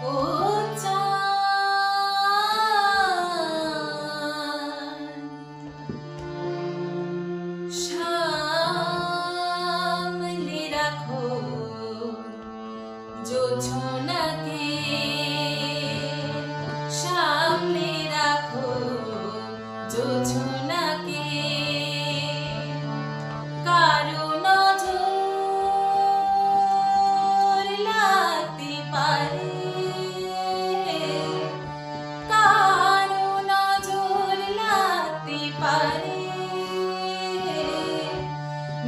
Oh.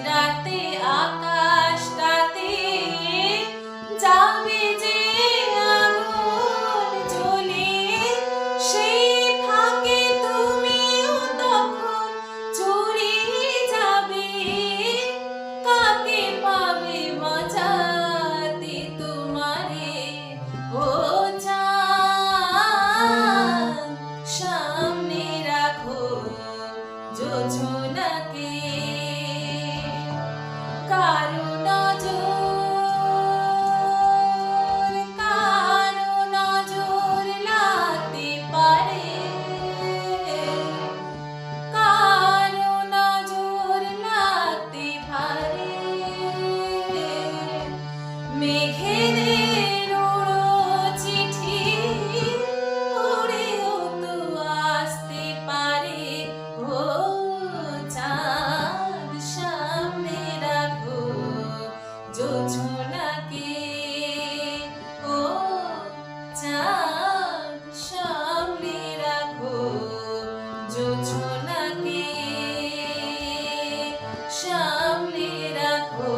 রাতে আকাশ বোঝো নাকি? ও চাঁদ সামনে রাখো জোছো নাকি? সামনে রাখো